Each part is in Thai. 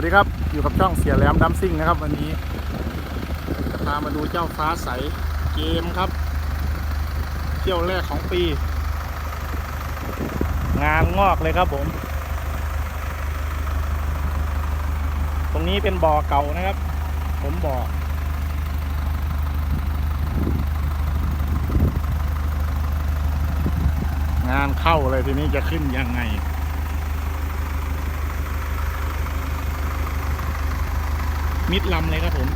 วัสดีครับ อยู่กับช่องเสียแหลมดัมซิ่งนะครับ วันนี้จะพามาดูเจ้าฟ้าใสเกมครับ เที่ยวแรกของปี งานงอกเลยครับผม ตรงนี้เป็นบ่อเก่านะครับ ผมบ่องานเข้าเลยทีนี้จะขึ้นยังไง มิดลำเลยครับผม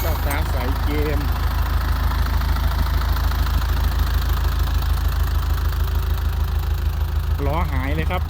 เจ้าฟ้าใสเกมล้อหายเลยครับ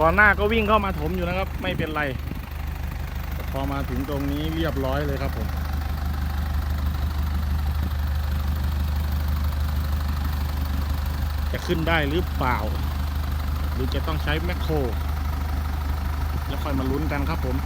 ก่อนหน้าก็วิ่งเข้ามาถมอยู่นะครับ ไม่เป็นไร พอมาถึงตรงนี้เรียบร้อยเลยครับผมจะขึ้นได้หรือเปล่า หรือจะต้องใช้แมคโคร แล้วค่อยมาลุ้นกันครับผม